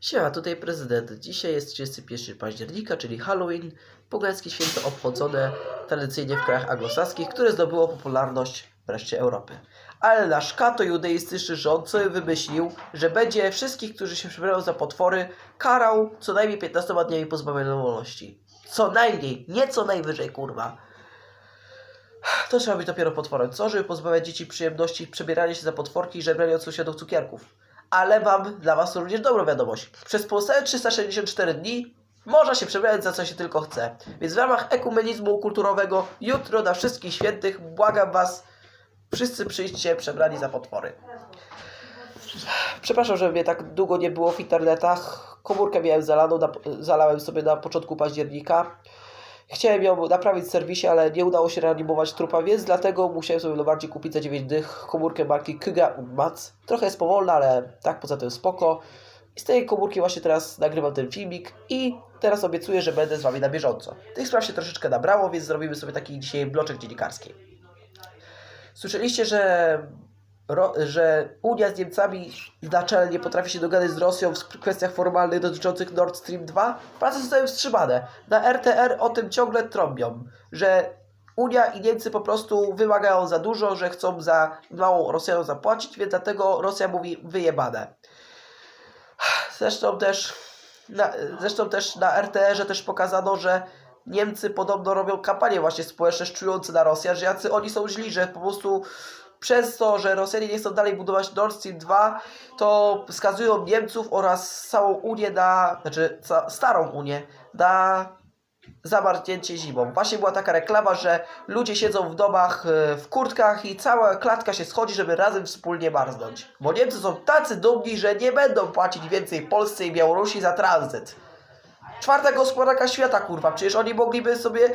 Siema, tutaj prezydent. Dzisiaj jest 31 października, czyli Halloween, pogańskie święto obchodzone tradycyjnie w krajach anglosaskich, które zdobyło popularność w reszcie Europy. Ale nasz kato judeistyczny rząd sobie wymyślił, że będzie wszystkich, którzy się przebierają za potwory, karał co najmniej 15 dniami pozbawienia wolności. Co najmniej, nie co najwyżej, kurwa. To trzeba być dopiero potworem. Co, żeby pozbawiać dzieci przyjemności przebierania się za potworki i żebrania od sąsiadów cukierków. Ale mam dla Was również dobrą wiadomość. Przez pozostałe 364 dni można się przebrać za co się tylko chce. Więc w ramach ekumenizmu kulturowego jutro na wszystkich świętych błagam Was, wszyscy przyjdźcie przebrani za potwory. Przepraszam, że mnie tak długo nie było w internetach. Komórkę miałem zalaną, na, zalałem sobie na początku października. Chciałem ją naprawić w serwisie, ale nie udało się reanimować trupa, więc dlatego musiałem sobie bardziej kupić za 9 dych komórkę marki Kyga Mac. Trochę jest powolna, ale tak poza tym spoko. I z tej komórki właśnie teraz nagrywam ten filmik i teraz obiecuję, że będę z Wami na bieżąco. Tych spraw się troszeczkę nabrało, więc zrobimy sobie taki dzisiaj bloczek dziennikarski. Słyszeliście, że, ro, że Unia z Niemcami na czele nie potrafi się dogadać z Rosją w kwestiach formalnych dotyczących Nord Stream 2? Prace zostały wstrzymane. Na RTR o tym ciągle trąbią, że Unia i Niemcy po prostu wymagają za dużo, że chcą za małą Rosjanom zapłacić, więc dlatego Rosja mówi wyjebane. Zresztą też na, zresztą też na RTR-ze też pokazano, że Niemcy podobno robią kampanię właśnie społeczne szczujące na Rosję, że jacy oni są źli, że po prostu przez to, że Rosjanie nie chcą dalej budować Nord Stream 2, to skazują Niemców oraz całą Unię na, znaczy starą Unię na zamarznięcie zimą. Właśnie była taka reklama, że ludzie siedzą w domach e, w kurtkach i cała klatka się schodzi, żeby razem wspólnie marznąć. Bo Niemcy są tacy dumni, że nie będą płacić więcej Polsce i Białorusi za tranzyt. Czwarta gospodarka świata, kurwa. Przecież oni mogliby sobie,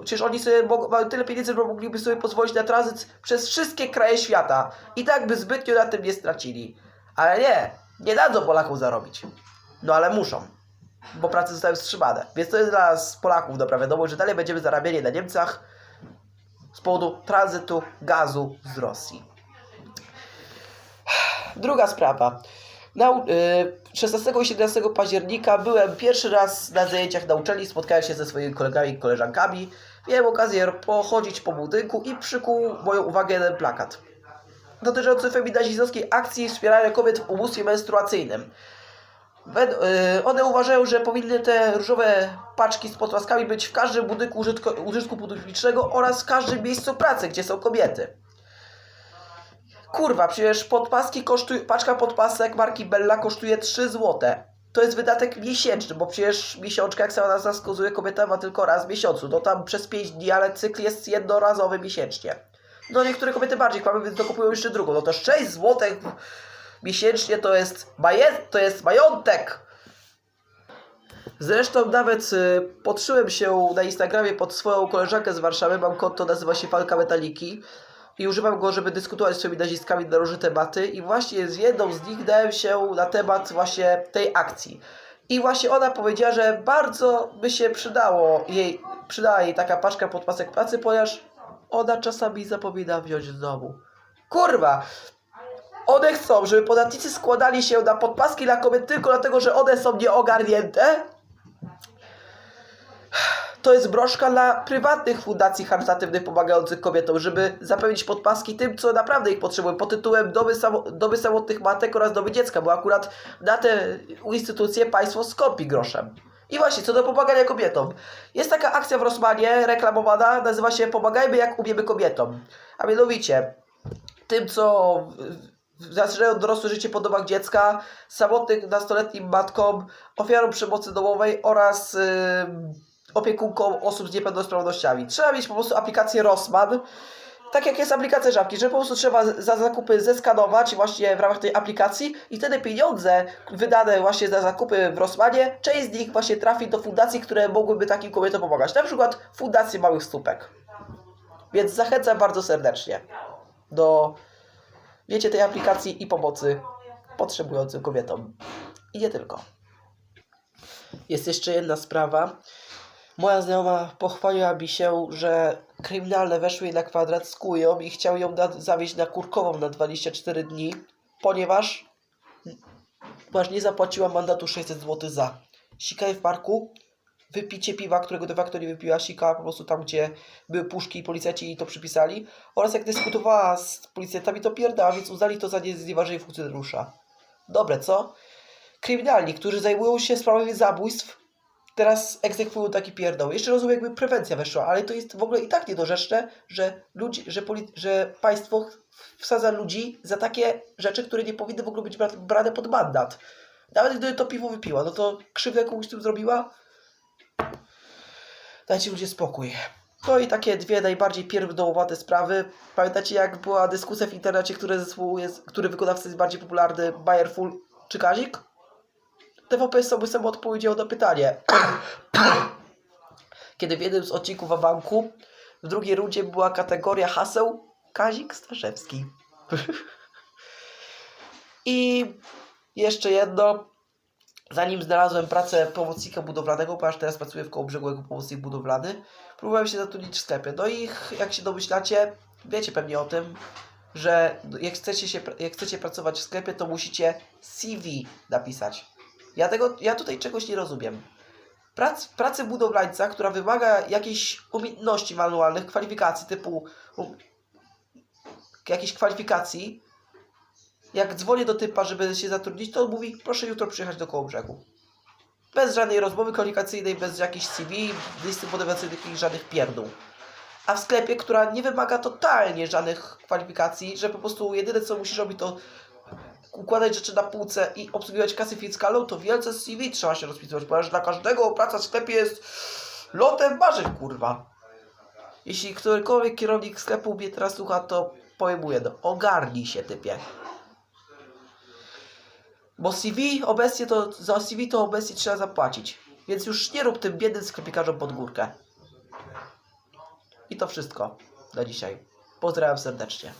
przecież oni sobie mają tyle pieniędzy, że mogliby sobie pozwolić na tranzyt przez wszystkie kraje świata. I tak by zbytnio na tym nie stracili. Ale nie, nie dadzą Polakom zarobić. No ale muszą, bo prace zostały wstrzymane. Więc to jest dla nas Polaków dobra wiadomość, że dalej będziemy zarabiali na Niemcach z powodu tranzytu gazu z Rosji. Druga sprawa. Na, y, 16 i 17 października byłem pierwszy raz na zajęciach na uczelni, spotkałem się ze swoimi kolegami i koleżankami. Miałem okazję pochodzić po budynku i przykuł moją uwagę jeden plakat dotyczący feminazistowskiej akcji wspierania kobiet w ubóstwie menstruacyjnym. Y, one uważają, że powinny te różowe paczki z podpaskami być w każdym budynku użytku publicznego oraz w każdym miejscu pracy, gdzie są kobiety. Kurwa, przecież podpaski paczka podpasek marki Bella kosztuje 3 zł. To jest wydatek miesięczny, bo przecież miesiączka, jak sama nazwa wskazuje, kobieta ma tylko raz w miesiącu. No tam przez 5 dni, ale cykl jest jednorazowy miesięcznie. No niektóre kobiety bardziej kłamią, więc dokupują jeszcze drugą. No to 6 zł miesięcznie to jest, maje, to jest majątek. Zresztą nawet y, podszyłem się na Instagramie pod swoją koleżankę z Warszawy, mam konto, nazywa się Falka Metaliki i używam go, żeby dyskutować z feminazistkami na różne tematy i właśnie z jedną z nich dałem się na temat właśnie tej akcji. I właśnie ona powiedziała, że bardzo by się przydało jej, przydała jej taka paczka podpasek pracy, ponieważ ona czasami zapomina wziąć z domu. Kurwa! One chcą, żeby podatnicy składali się na podpaski dla kobiet tylko dlatego, że one są nieogarnięte? To jest broszka dla prywatnych fundacji charytatywnych pomagających kobietom, żeby zapewnić podpaski tym, co naprawdę ich potrzebują, pod tytułem Domy, samo, samotnych matek oraz Domy dziecka, bo akurat na te instytucje państwo skąpi groszem. I właśnie, co do pomagania kobietom. Jest taka akcja w Rosmanie reklamowana, nazywa się Pomagajmy jak umiemy kobietom. A mianowicie, tym, co zaczynają dorosłe życie po domach dziecka, samotnych nastoletnim matkom, ofiarom przemocy domowej oraz yy, opiekunkom osób z niepełnosprawnościami. Trzeba mieć po prostu aplikację Rossmann, tak jak jest aplikacja Żabki, że po prostu trzeba za zakupy zeskanować właśnie w ramach tej aplikacji i wtedy pieniądze wydane właśnie za zakupy w Rossmanie, część z nich właśnie trafi do fundacji, które mogłyby takim kobietom pomagać. Na przykład Fundacji Małych Stópek. Więc zachęcam bardzo serdecznie do wiecie tej aplikacji i pomocy potrzebującym kobietom. I nie tylko. Jest jeszcze jedna sprawa. Moja znajoma pochwaliła mi się, że kryminalne weszły jej na kwadrat z kują i chciał ją na, zawieźć na Kurkową na 24 dni, ponieważ Masz, nie zapłaciła mandatu 600 zł za sikanie w parku, wypicie piwa, którego de facto nie wypiła, sika po prostu tam, gdzie były puszki i policjanci i to przypisali, oraz jak dyskutowała z policjantami, to pierdała, więc uznali to za nie- znieważenie funkcjonariusza. Dobre, co? Kryminalni, którzy zajmują się sprawami zabójstw, teraz egzekwują taki pierdol. Jeszcze rozumiem, jakby prewencja weszła, ale to jest w ogóle i tak niedorzeczne, że, ludzi, że, poli- że państwo wsadza ludzi za takie rzeczy, które nie powinny w ogóle być bra- brane pod mandat. Nawet gdyby to piwo wypiła, no to krzywdę komuś tym zrobiła. Dajcie ludzie spokój. No i takie dwie najbardziej pierdolowate sprawy. Pamiętacie jak była dyskusja w internecie, który jest, który wykonawca jest bardziej popularny, Bayerful czy Kazik? TVP sobie samo odpowiedział na pytanie. Kiedy w jednym z odcinków w banku w drugiej rundzie była kategoria haseł Kazik Staszewski. I jeszcze jedno. Zanim znalazłem pracę pomocnika budowlanego, ponieważ teraz pracuję w Kołobrzegu jako pomocnik budowlany, próbowałem się zatrudnić w sklepie. No i jak się domyślacie, wiecie pewnie o tym, że jak chcecie, się, jak chcecie pracować w sklepie, to musicie CV napisać. Ja, tego, ja tutaj czegoś nie rozumiem. Prac, pracy budowlańca, która wymaga jakiejś umiejętności manualnych, kwalifikacji typu um, jakiejś kwalifikacji, jak dzwonię do typa, żeby się zatrudnić, to on mówi, proszę jutro przyjechać do Kołobrzegu. Bez żadnej rozmowy kwalifikacyjnej, bez jakichś CV, listy motywacyjnych żadnych pierdół. A w sklepie, która nie wymaga totalnie żadnych kwalifikacji, że po prostu jedyne co musisz robić to układać rzeczy na półce i obsługiwać kasę fiskalną, to wielce z CV trzeba się rozpisywać, ponieważ dla każdego praca w sklepie jest lotem marzeń, kurwa. Jeśli którykolwiek kierownik sklepu mnie teraz słucha, to powiem mu jedno, ogarnij się typie. Bo CV obecnie to, za CV to obecnie trzeba zapłacić. Więc już nie rób tym biednym sklepikarzom pod górkę. I to wszystko na dzisiaj. Pozdrawiam serdecznie.